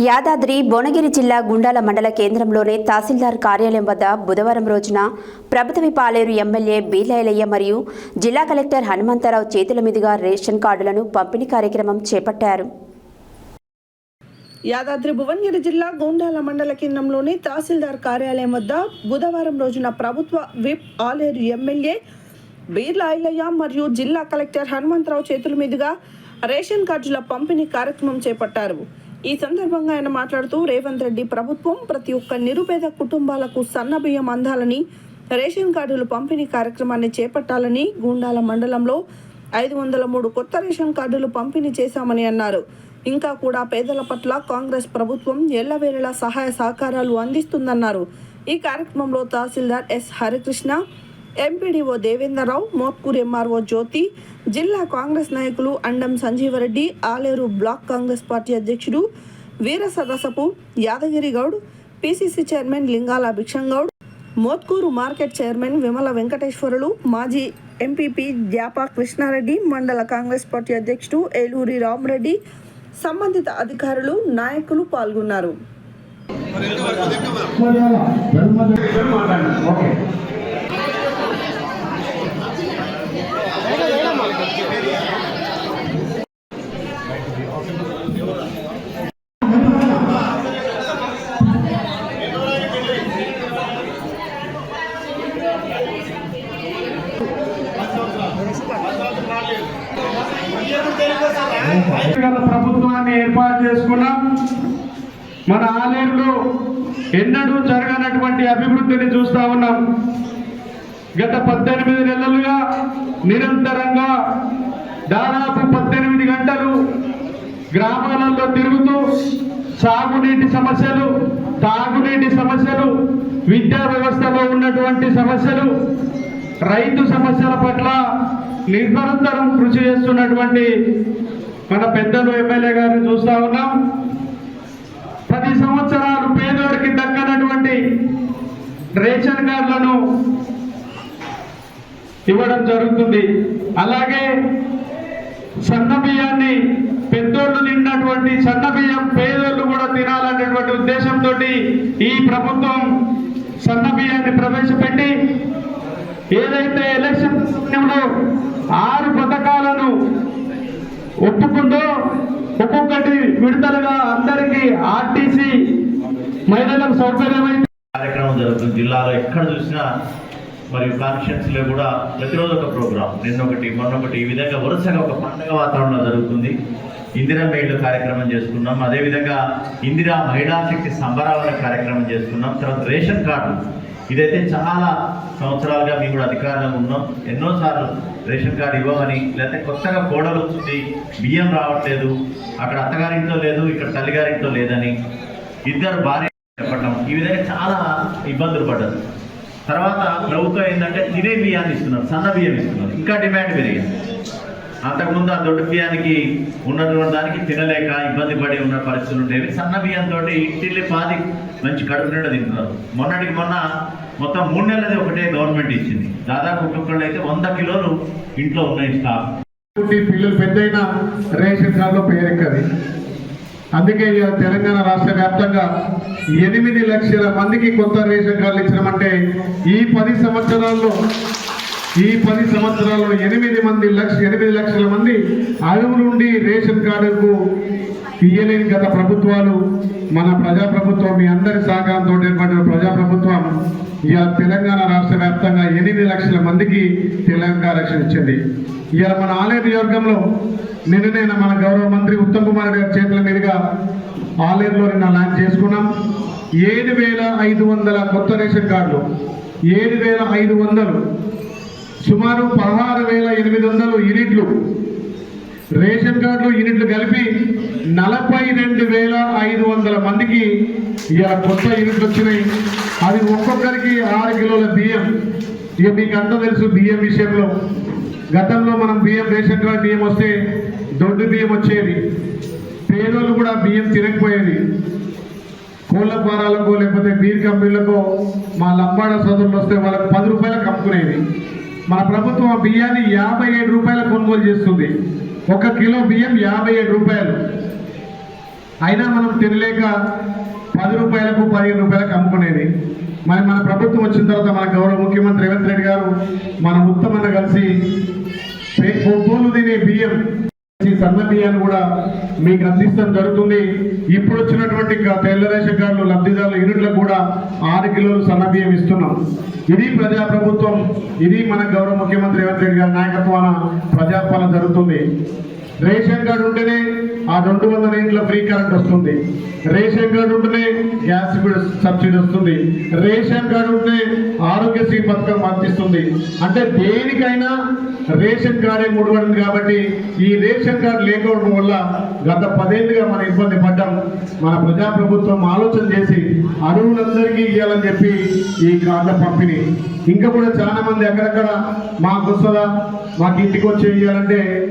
యాదాద్రి భువనగిరి జిల్లా గుండాల మండల కేంద్రంలోని తహసీల్దార్ కార్యాలయం వద్ద బుధవారం రోజున ప్రభుత్వ పాలేరు ఎమ్మెల్యే బీలైలయ్య మరియు జిల్లా కలెక్టర్ హనుమంతరావు చేతుల మీదుగా రేషన్ కార్డులను పంపిణీ కార్యక్రమం చేపట్టారు. యాదాద్రి భువనగిరి జిల్లా గోండాల మండల కేంద్రంలోని తహసీల్దార్ కార్యాలయం వద్ద బుధవారం రోజున ప్రభుత్వ విప్ ఆలేరు ఎమ్మెల్యే బీర్ల మరియు జిల్లా కలెక్టర్ హనుమంతరావు చేతుల మీదుగా రేషన్ కార్డుల పంపిణీ కార్యక్రమం చేపట్టారు. ఈ సందర్భంగా ఆయన మాట్లాడుతూ రేవంత్ రెడ్డి ప్రభుత్వం ప్రతి ఒక్క నిరుపేద కుటుంబాలకు సన్న బియ్యం అందాలని రేషన్ కార్డులు పంపిణీ కార్యక్రమాన్ని చేపట్టాలని గూండాల మండలంలో ఐదు వందల మూడు కొత్త రేషన్ కార్డులు పంపిణీ చేశామని అన్నారు. ఇంకా కూడా పేదల పట్ల కాంగ్రెస్ ప్రభుత్వం ఎల్లవేళలా సహాయ సహకారాలు అందిస్తుందన్నారు. ఈ కార్యక్రమంలో తహసీల్దార్ S Harikrishna MPDO Devendrarao Mothkur MRO Jyothi జిల్లా కాంగ్రెస్ నాయకులు Andam Sanjeevareddy Aleru block Congress party అధ్యక్షుడు Veera Sarasapu Yadagiri Goud PCC chairman Lingala Bhikshamgoud Mothkuru market chairman Vimala Venkateswarulu మాజీ ఎంపీపీ డ్యాపా కృష్ణారెడ్డి మండల కాంగ్రెస్ పార్టీ అధ్యక్షుడు ఏలూరి రామరెడ్డి సంబంధిత అధికారులు నాయకులు పాల్గొన్నారు. ప్రభుత్వాన్ని ఏర్పాటు చేసుకున్నాం. మన ఆలయంలో ఎన్నడూ జరగనటువంటి అభివృద్ధిని చూస్తా ఉన్నాం. గత పద్దెనిమిది నెలలుగా నిరంతరంగా దాదాపు పద్దెనిమిది గంటలు గ్రామాలలో తిరుగుతూ సాగునీటి సమస్యలు తాగునీటి సమస్యలు విద్యా వ్యవస్థలో ఉన్నటువంటి సమస్యలు రైతు సమస్యల పట్ల నిరంతరం కృషి చేస్తున్నటువంటి మన పెద్దలు ఎమ్మెల్యే గారిని చూస్తా ఉన్నాం. పది సంవత్సరాలు పేదోడికి దక్కనటువంటి రేషన్ కార్డులను ఇవ్వడం జరుగుతుంది. అలాగే పెద్దోళ్ళు తిన్నటువంటి సన్న బియ్యం పేదోళ్ళు కూడా తినాలనేటువంటి ఉద్దేశంతో ఈ ప్రభుత్వం సన్న బియ్యాన్ని ప్రవేశపెట్టి ఏదైతే ఎలక్షన్ సమయంలో ఆరు పథకాలను ఒప్పుకుందో ఒక్కొక్కటి విడతలుగా అందరికీ ఆర్టీసీ మహిళలకు సౌకర్యమైంది కార్యక్రమం జరుగుతుంది. జిల్లాలో ఎక్కడ చూసినా మరియు కాన్షియన్స్లో కూడా ప్రతిరోజు ఒక ప్రోగ్రామ్ నిన్నొకటి మొన్నొకటి ఈ విధంగా వరుసగా ఒక పండుగ వాతావరణం జరుగుతుంది. ఇందిరా మహిళలు కార్యక్రమం చేసుకున్నాం అదేవిధంగా ఇందిరా మహిళా శక్తి సంబరావన కార్యక్రమం చేసుకున్నాం తర్వాత రేషన్ కార్డు. ఇదైతే చాలా సంవత్సరాలుగా మేము కూడా అధికారంలో ఉన్నాం. ఎన్నోసార్లు రేషన్ కార్డు ఇవ్వమని లేకపోతే కొత్తగా కోడలు వచ్చింది బియ్యం రావట్లేదు అక్కడ అత్తగారింట్లో లేదు ఇక్కడ తల్లిగారింట్లో లేదని ఇద్దరు భార్య చెప్పడం ఈ విధంగా చాలా ఇబ్బందులు పడ్డారు. తర్వాత ప్రభుత్వం ఏంటంటే తినే బియ్యాన్ని ఇస్తున్నారు సన్న బియ్యం ఇస్తున్నారు. ఇంకా డిమాండ్ పెరిగింది. అంతకుముందు ఆ దొడ్డు బియ్యానికి ఉన్నటువంటి దానికి తినలేక ఇబ్బంది పడి ఉన్న పరిస్థితులు ఉండేవి. సన్న బియ్యంతో ఇంటిల్లి పాది మంచి కడుపు నిండా తింటున్నారు. మొన్నటికి మొన్న మొత్తం మూడు నెలలది ఒకటే గవర్నమెంట్ ఇచ్చింది. దాదాపు ఒక్కొక్కళ్ళు అయితే వంద కిలోలు ఇంట్లో ఉన్నాయి స్టాక్ పిల్లలు పెద్దయిన రేషన్ కార్డులో పేరెక్కది. అందుకే తెలంగాణ రాష్ట్ర వ్యాప్తంగా ఎనిమిది లక్షల మందికి కొత్త రేషన్ కార్డులు ఇచ్చినామంటే ఈ పది సంవత్సరాల్లో ఈ పది సంవత్సరాల్లో ఎనిమిది మంది లక్ష ఎనిమిది లక్షల మంది అడుగు నుండి రేషన్ కార్డుకు ఇయ్యలేని గత ప్రభుత్వాలు మన ప్రజాప్రభుత్వం మీ అందరి సహకారంతో ఏర్పడిన ప్రజాప్రభుత్వం ఇవాళ తెలంగాణ రాష్ట్ర వ్యాప్తంగా ఎనిమిది లక్షల మందికి తెలంగాణ రక్షణ ఇచ్చింది. ఇవాళ మన ఆలయ నియోజకంలో నిన్ననే మన గౌరవ మంత్రి ఉత్తమ్ కుమార్ గారి చేతుల మీదుగా ఆలయంలో నిన్న లాంచ్ చేసుకున్నాం. ఏడు వేల ఐదు వందల కొత్త రేషన్ కార్డులు ఏడు వేల ఐదు వందలు సుమారు పదహారు వేల ఎనిమిది వందలు యూనిట్లు. రేషన్ కార్డులు యూనిట్లు కలిపి నలభై రెండు వేల ఐదు వందల మందికి ఇక కొత్త యూనిట్లు వచ్చినాయి. అది ఒక్కొక్కరికి ఆరు కిలోల బియ్యం. ఇక మీకు అంతా తెలుసు బియ్యం విషయంలో. గతంలో మనం బియ్యం రేషన్ కార్డు బియ్యం వస్తే దొడ్డు బియ్యం వచ్చేది. పేదోళ్ళు కూడా బియ్యం తినకపోయేది. కోళ్ళ ఫారాలకో లేకపోతే బీర్ కంపెనీలకో మా లంబాడ సోదరులు వస్తే వాళ్ళకి పది రూపాయలకు కప్పుకునేది మన ప్రభుత్వం బియ్యాన్ని యాభై ఏడు రూపాయల కొనుగోలు చేస్తుంది. ఒక కిలో బియ్యం యాభై ఏడు రూపాయలు. అయినా మనం తినలేక పది రూపాయలకు పదిహేను రూపాయలకు అమ్ముకునేది. మరి మన ప్రభుత్వం వచ్చిన తర్వాత మన గౌరవ ముఖ్యమంత్రి రేవంత్ రెడ్డి గారు మన ఉత్తమన్న కలిసి పోలు తినే బియ్యం సన్న బియ్యాన్ని కూడా మీకు అందిస్తాం జరుగుతుంది. ఇప్పుడు వచ్చినటువంటి తెల్ల రేషన్ కార్డులు లబ్ధిదారుల యూనిట్లకు కూడా ఆరు కిలోలు సన్న బియ్యం ఇస్తున్నాం. ఇది ప్రజా ప్రభుత్వం ఇది మన గౌరవ ముఖ్యమంత్రి రేవంత్ రెడ్డి గారి నాయకత్వాన ప్రజాపాలన జరుగుతుంది. రేషన్ కార్డు ఉంటేనే ఆ రెండు వందల ఇంట్లో ఫ్రీ కరెంట్ వస్తుంది. రేషన్ కార్డు ఉంటేనే గ్యాస్ సబ్సిడీ వస్తుంది. రేషన్ కార్డు ఉంటే ఆరోగ్యశ్రీ పథకం వర్తిస్తుంది అంటే దేనికైనా రేషన్ కార్డే ముడిపడింది కాబట్టి ఈ రేషన్ కార్డు లేకపోవడం వల్ల గత పదేళ్ళుగా మనం ఇబ్బంది పడ్డాం. మన ప్రజాప్రభుత్వం ఆలోచన చేసి అరువులందరికీ ఇవ్వాలని చెప్పి ఈ కార్డుల పంపిణీ. ఇంకా కూడా చాలా మంది అక్కడక్కడ మాకు వస్తుందా? మాకు ఇంటికి వచ్చి ఇవ్వాలంటే